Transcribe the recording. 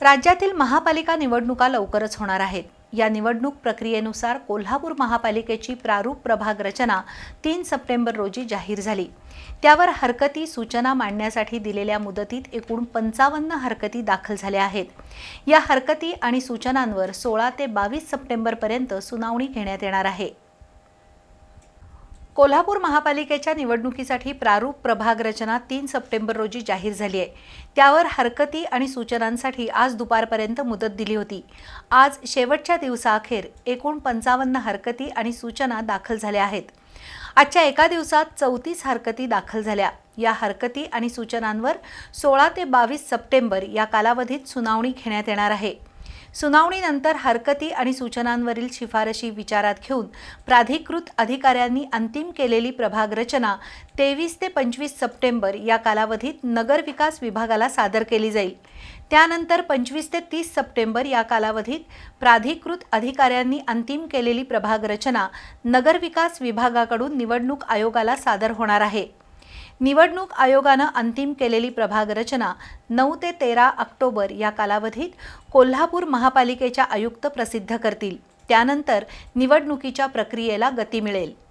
राज्यातील महापालिका निवडणुका लवकरच होणार आहेत. या निवडणूक प्रक्रियेनुसार कोल्हापूर महापालिकेची प्रारूप प्रभाग रचना तीन सप्टेंबर रोजी जाहीर झाली. त्यावर हरकती सूचना मांडण्यासाठी दिलेल्या मुदतीत एकूण पंचावन्न हरकती दाखल झाल्या आहेत. या हरकती आणि सूचनांवर सोळा ते बावीस सप्टेंबरपर्यंत सुनावणी घेण्यात येणार आहे. कोल्हापूर महापालिकेच्या निवडणुकीसाठी प्रारूप प्रभाग रचना तीन सप्टेंबर रोजी जाहीर झाली आहे. त्यावर हरकती आणि सूचनांसाठी आज दुपारपर्यंत मुदत दिली होती. आज शेवटच्या दिवसाअखेर एकूण पंचावन्न हरकती आणि सूचना दाखल झाल्या आहेत. आजच्या एका दिवसात चौतीस हरकती दाखल झाल्या. या हरकती आणि सूचनांवर सोळा ते बावीस सप्टेंबर या कालावधीत सुनावणी घेण्यात येणार आहे. सुनावणीनंतर हरकती आणि सूचनांवरील शिफारशी विचारात घेऊन प्राधिकृत अधिकाऱ्यांनी अंतिम केलेली प्रभाग रचना तेवीस ते पंचवीस सप्टेंबर या कालावधीत नगरविकास विभागाला सादर केली जाईल. त्यानंतर पंचवीस ते तीस सप्टेंबर या कालावधीत प्राधिकृत अधिकाऱ्यांनी अंतिम केलेली प्रभाग रचना नगरविकास विभागाकडून निवडणूक आयोगाला सादर होणार आहे. निवडणूक आयोगानं अंतिम केलेली प्रभाग रचना नऊ ते तेरा ऑक्टोबर या कालावधीत कोल्हापूर महापालिकेच्या आयुक्त प्रसिद्ध करतील. त्यानंतर निवडणुकीच्या प्रक्रियेला गती मिळेल.